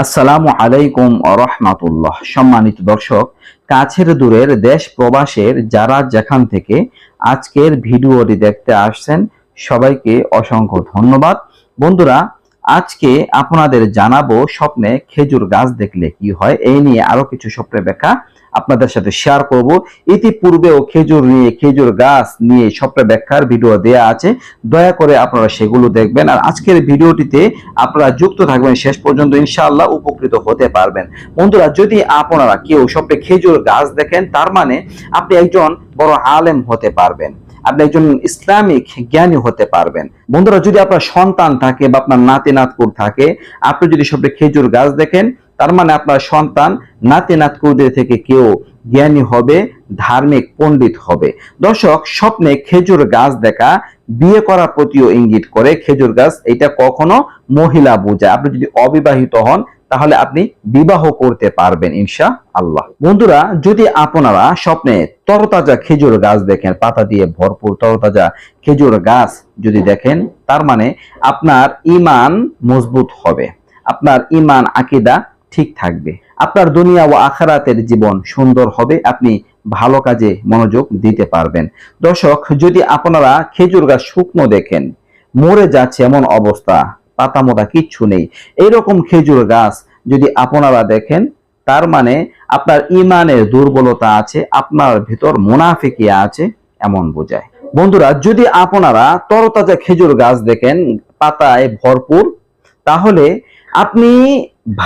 আসসালামু আলাইকুম রহমাতুল্লাহ। সম্মানিত দর্শক, কাছের দূরের দেশ প্রবাসের যারা যেখান থেকে আজকের ভিডিওটি দেখতে আসছেন, সবাইকে অসংখ্য ধন্যবাদ। বন্ধুরা আজকে আপনাদের জানাব স্বপ্নে খেজুর গাছ দেখলে কি হয়? এই নিয়ে আরও কিছু স্বপ্নের ব্যাখ্যা আপনাদের সাথে শেয়ার করব। ইতিপূর্বেও খেজুর নিয়ে, খেজুর গাছ নিয়ে স্বপ্নের ব্যাখ্যার ভিডিও দেয়া আছে। দয়া করে আপনারা সেগুলো দেখবেন। আর আজকের ভিডিওটিতে আপনারা যুক্ত থাকবেন, শেষ পর্যন্ত ইনশাআল্লাহ উপকৃত হতে পারবেন। বন্ধুরা, যদি আপনারা কেউ স্বপ্নে খেজুর গাছ দেখেন, তার মানে আপনি একজন বড় আলেম হতে পারবেন। আপনি একজন ইসলামিক জ্ঞানী হতে পারবেন। বন্ধুরা, যদি আপনার সন্তান থাকে বা আপনার নাতি নাতকুর থাকে, আপনি যদি স্বপ্নে খেজুর গাছ দেখেন, তার মানে আপনার সন্তান নাতি নাতকুরদের থেকে কেউ জ্ঞানী হবে, ধার্মিক পণ্ডিত হবে। দর্শক, স্বপ্নে খেজুর গাছ দেখা, বিয়ে করার প্রতিও ইঙ্গিত করে খেজুর গাছ, এটা কখনো মহিলা বোঝায়। আপনি যদি অবিবাহিত হন তাহলে আপনি বিবাহ করতে পারবেন ইনশা আল্লাহ বন্ধুরা, যদি আপনারা স্বপ্নে তরতাজা খেজুর গাছ দেখেন, পাতা দিয়ে ভরপুর তরতাজা খেজুর গাছ যদি দেখেন, তার মানে আপনার ইমান মজবুত হবে, আপনার ইমান আকিদা ঠিক থাকবে, আপনার দুনিয়া ও আখারাতের জীবন সুন্দর হবে, আপনি ভালো কাজে মনোযোগ দিতে পারবেন। দর্শক, যদি আপনারা খেজুর গাছ শুকনো দেখেন, মরে যাচ্ছে এমন অবস্থা পাতা মোটা কিচ্ছু নেই। এইরকম খেজুর গাছ যদি আপনারা দেখেন, তার মানে আপনার ইমানের দুর্বলতা আছে, আপনার ভিতর মুনাফিকি আছে, এমন বোঝায়। বন্ধুরা, যদি আপনারা তরতাজা খেজুর গাছ দেখেন, পাতায় ভরপুর, তাহলে আপনি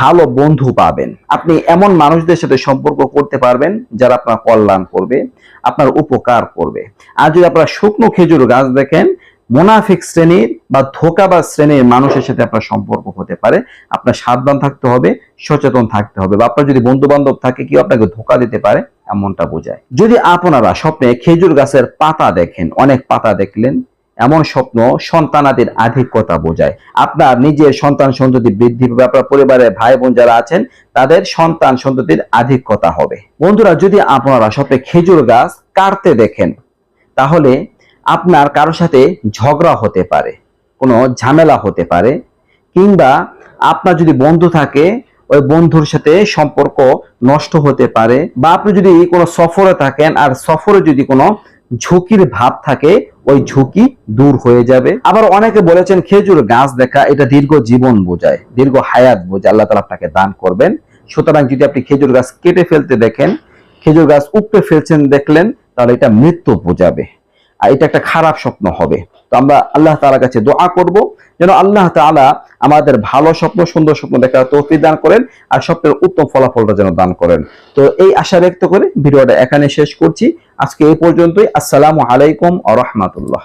ভালো বন্ধু পাবেন। আপনি এমন মানুষদের সাথে সম্পর্ক করতে পারবেন, যারা আপনার কল্যাণ করবে, আপনার উপকার করবে। আর যদি আপনারা শুকনো খেজুর গাছ দেখেন মোনাফিক শ্রেণির বা ধোকাবাজ শ্রেণির মানুষের সাথে আপনার সম্পর্ক হতে পারে। আপনার সাবধান থাকতে হবে, সচেতন থাকতে হবে বা আপনার যদি বন্ধু বান্ধব থাকে কেউ আপনাকে ধোকা দিতে পারে, এমনটা বোঝায়। যদি আপনারা স্বপ্নে খেজুর গাছের পাতা দেখেন, অনেক পাতা দেখলেন, এমন স্বপ্ন সন্তানাদের আধিক্যতা বোঝায়। আপনার নিজের সন্তান সন্ততি বৃদ্ধি পাবে, আপনার পরিবারের ভাই বোন যারা আছেন, তাদের সন্তান সন্ততির আধিক্যতা হবে। বন্ধুরা, যদি আপনারা স্বপ্নে খেজুর গাছ কাটতে দেখেন, তাহলে আপনার কারও সাথে ঝগড়া হতে পারে, কোনো ঝামেলা হতে পারে, কিংবা আপনার যদি বন্ধু থাকে, ওই বন্ধুর সাথে সম্পর্ক নষ্ট হতে পারে, বা আপনি যদি কোনো সফরে থাকেন আর সফরে যদি কোনো ঝুঁকির ভাব থাকে, ওই ঝুঁকি দূর হয়ে যাবে। আবার অনেকে বলেছেন, খেজুর গাছ দেখা, এটা দীর্ঘ জীবন বোঝায়, দীর্ঘ হায়াত বোঝায়, আল্লাহ তালা আপনাকে দান করবেন। সুতরাং যদি আপনি খেজুর গাছ কেটে ফেলতে দেখেন, খেজুর গাছ উপড়ে ফেলছেন দেখলেন, তাহলে এটা মৃত্যু বোঝাবে। এটা একটা খারাপ স্বপ্ন হবে। তো আমরা আল্লাহ তালার কাছে দোয়া করব, যেন আল্লাহ তালা আমাদের ভালো স্বপ্ন, সুন্দর স্বপ্ন দেখার তৌফিক দান করেন আর স্বপ্নের উত্তম ফলাফলটা যেন দান করেন। তো এই আশা ব্যক্ত করে ভিডিওটা এখানে শেষ করছি। আজকে এই পর্যন্তই। আসসালামু আলাইকুম আ রহমাতুল্লাহ।